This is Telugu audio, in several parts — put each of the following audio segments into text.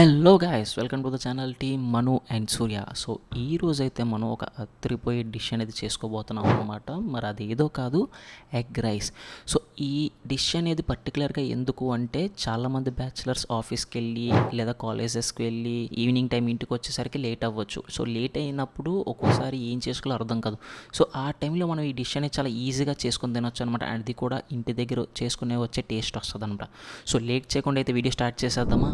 Hello guys welcome to the channel team Manu and Surya so ఈ రోజైతే మనం ఒక అత్రిపోయే డిష్ అనేది చేసుకోబోతున్నాం అనమాట మరి అది ఏదో కాదు ఎగ్ రైస్ సో ఈ డిష్ అనేది పర్టికులర్గా ఎందుకు అంటే చాలామంది బ్యాచిలర్స్ ఆఫీస్కి వెళ్ళి లేదా కాలేజెస్కి వెళ్ళి ఈవినింగ్ టైం ఇంటికి వచ్చేసరికి లేట్ అవ్వచ్చు. సో లేట్ అయినప్పుడు ఒక్కోసారి ఏం చేసుకోవాలో అర్థం కాదు. సో ఆ టైంలో మనం ఈ డిష్ అనేది చాలా ఈజీగా చేసుకుని తినొచ్చు అనమాట అది కూడా ఇంటి దగ్గర చేసుకునే వచ్చే టేస్ట్ వస్తుంది అనమాట సో లేట్ చేయకుండా అయితే వీడియో స్టార్ట్ చేసేద్దామా?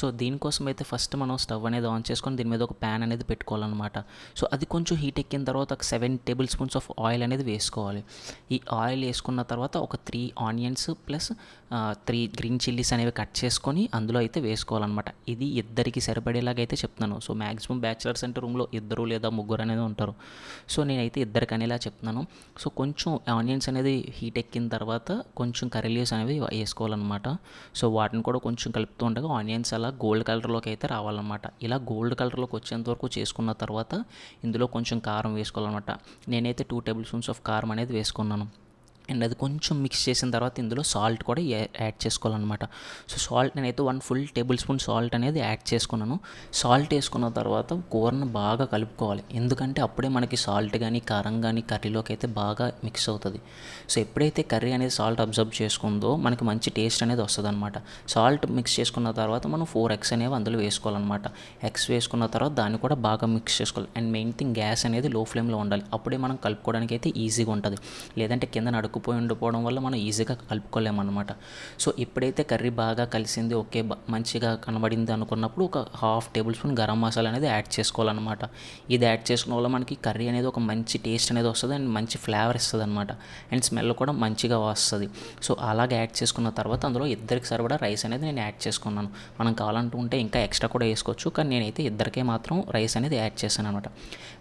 సో దీనికోసం అయితే ఫస్ట్ మనం స్టవ్ అనేది ఆన్ చేసుకొని దీని మీద ఒక ప్యాన్ అనేది పెట్టుకోవాలన్నమాట. సో అది కొంచెం హీట్ ఎక్కిన తర్వాత ఒక seven tablespoons of oil అనేది వేసుకోవాలి. ఈ ఆయిల్ వేసుకున్న తర్వాత ఒక three onion onions plus three green chillies అనేవి కట్ చేసుకొని అందులో అయితే వేసుకోవాలన్నమాట. ఇది ఇద్దరికి సరిపడేలాగా అయితే చెప్తున్నాను. సో మ్యాక్సిమం బ్యాచిలర్స్ అంటే రూమ్లో ఇద్దరు లేదా ముగ్గురు అనేది ఉంటారు. సో నేనైతే ఇద్దరికి అనేలా చెప్తున్నాను. సో కొంచెం ఆనియన్స్ అనేది హీట్ ఎక్కిన తర్వాత కొంచెం కర్రీ లీవ్స్ అనేవి వేసుకోవాలన్నమాట. సో వాటిని కూడా కొంచెం కలుపుతూ ఉండగా ఆనియన్స్ అలా గోల్డ్ కలర్లోకి అయితే రావాలన్నమాట. ఇలా గోల్డ్ కలర్లోకి వచ్చేంత వరకు చేసుకున్న తర్వాత ఇందులో కొంచెం కారం వేసుకోవాలన్నమాట. నేనైతే టూ టేబుల్ స్పూన్స్ ఆఫ్ కారం అనేది వేసుకున్నాను. అండ్ అది కొంచెం మిక్స్ చేసిన తర్వాత ఇందులో సాల్ట్ కూడా యాడ్ చేసుకోవాలన్నమాట. సో సాల్ట్ నేనైతే one full tablespoon salt అనేది యాడ్ చేసుకున్నాను. సాల్ట్ వేసుకున్న తర్వాత కూరను బాగా కలుపుకోవాలి. ఎందుకంటే అప్పుడే మనకి సాల్ట్ కానీ కారం కానీ కర్రీలోకి అయితే బాగా మిక్స్ అవుతుంది. సో ఎప్పుడైతే కర్రీ అనేది సాల్ట్ అబ్జర్వ్ చేసుకుందో మనకి మంచి టేస్ట్ అనేది వస్తుంది అనమాట సాల్ట్ మిక్స్ చేసుకున్న తర్వాత మనం ఫోర్ ఎగ్స్ అనేవి అందులో వేసుకోవాలన్నమాట. ఎగ్స్ వేసుకున్న తర్వాత దాన్ని కూడా బాగా మిక్స్ చేసుకోవాలి. అండ్ మెయిన్ థింగ్ గ్యాస్ అనేది లో ఫ్లేమ్లో ఉండాలి. అప్పుడే మనం కలుపుకోవడానికి అయితే ఈజీగా ఉంటుంది. లేదంటే కింద నడుకుపోయి ఉండిపోవడం వల్ల మనం ఈజీగా కలుపుకోలేమన్నమాట. సో ఎప్పుడైతే కర్రీ బాగా కలిసింది ఓకే మంచిగా కనబడింది అనుకున్నప్పుడు ఒక half tablespoon garam masala అనేది యాడ్ చేసుకోవాలన్నమాట. ఇది యాడ్ చేసుకున్న వల్ల మనకి కర్రీ అనేది ఒక మంచి టేస్ట్ అనేది వస్తుంది అండ్ మంచి ఫ్లేవర్ ఇస్తుంది అనమాట అండ్ స్మెల్ కూడా మంచిగా వస్తుంది. సో అలాగే యాడ్ చేసుకున్న తర్వాత అందులో ఇద్దరికి సరిపడా రైస్ అనేది నేను యాడ్ చేసుకున్నాను. మనం కావాలంటుంటే ఇంకా ఎక్స్ట్రా కూడా వేసుకోవచ్చు కానీ నేనైతే ఇద్దరికే మాత్రం రైస్ అనేది యాడ్ చేశాను అనమాట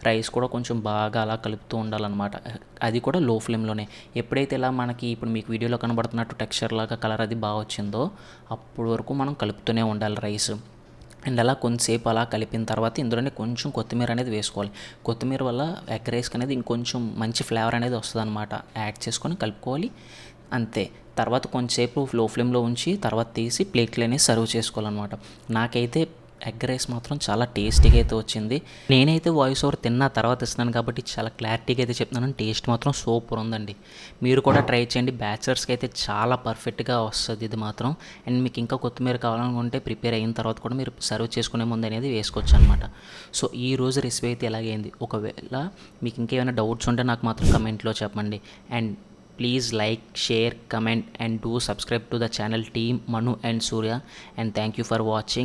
రైస్ కూడా కొంచెం బాగా అలా కలుపుతూ ఉండాలన్నమాట. అది కూడా లో ఫ్లేమ్లోనే ఎప్పుడైతే ఇలా మనకి ఇప్పుడు మీకు వీడియోలో కనబడుతున్నట్టు టెక్స్చర్ లాగా కలర్ అది బాగా వచ్చిందో అప్పుడు వరకు మనం కలుపుతూనే ఉండాలి రైస్ అండ్ అలా కొంతసేపు అలా కలిపిన తర్వాత ఇందులోనే కొంచెం కొత్తిమీర అనేది వేసుకోవాలి. కొత్తిమీర వల్ల ఎగ్ రైస్కి అనేది ఇంకొంచెం మంచి ఫ్లేవర్ అనేది వస్తుంది అనమాట యాడ్ చేసుకొని కలుపుకోవాలి. అంతే. తర్వాత కొంచెంసేపు లో ఫ్లేమ్లో ఉంచి తర్వాత తీసి ప్లేట్లు అనేది సర్వ్ చేసుకోవాలన్నమాట. నాకైతే ఎగ్ రైస్ మాత్రం చాలా టేస్టీగా అయితే వచ్చింది. నేనైతే వాయిస్ ఓవర్ తిన్న తర్వాత ఇస్తున్నాను కాబట్టి చాలా క్లారిటీగా అయితే చెప్తున్నాను. టేస్ట్ మాత్రం సూపర్ ఉందండి. మీరు కూడా ట్రై చేయండి. బ్యాచిలర్స్కి అయితే చాలా పర్ఫెక్ట్గా వస్తుంది ఇది మాత్రం. అండ్ మీకు ఇంకా కొత్తిమీర కావాలనుకుంటే ప్రిపేర్ అయిన తర్వాత కూడా మీరు సర్వ్ చేసుకునే ముందు అనేది వేసుకోవచ్చు అనమాట సో ఈ రోజు రెసిపీ అయితే ఎలాగైంది ఒకవేళ మీకు ఇంకేమైనా డౌట్స్ ఉంటే నాకు మాత్రం కమెంట్లో చెప్పండి. And please like share comment and do subscribe to the channel team Manu and Surya and thank you for watching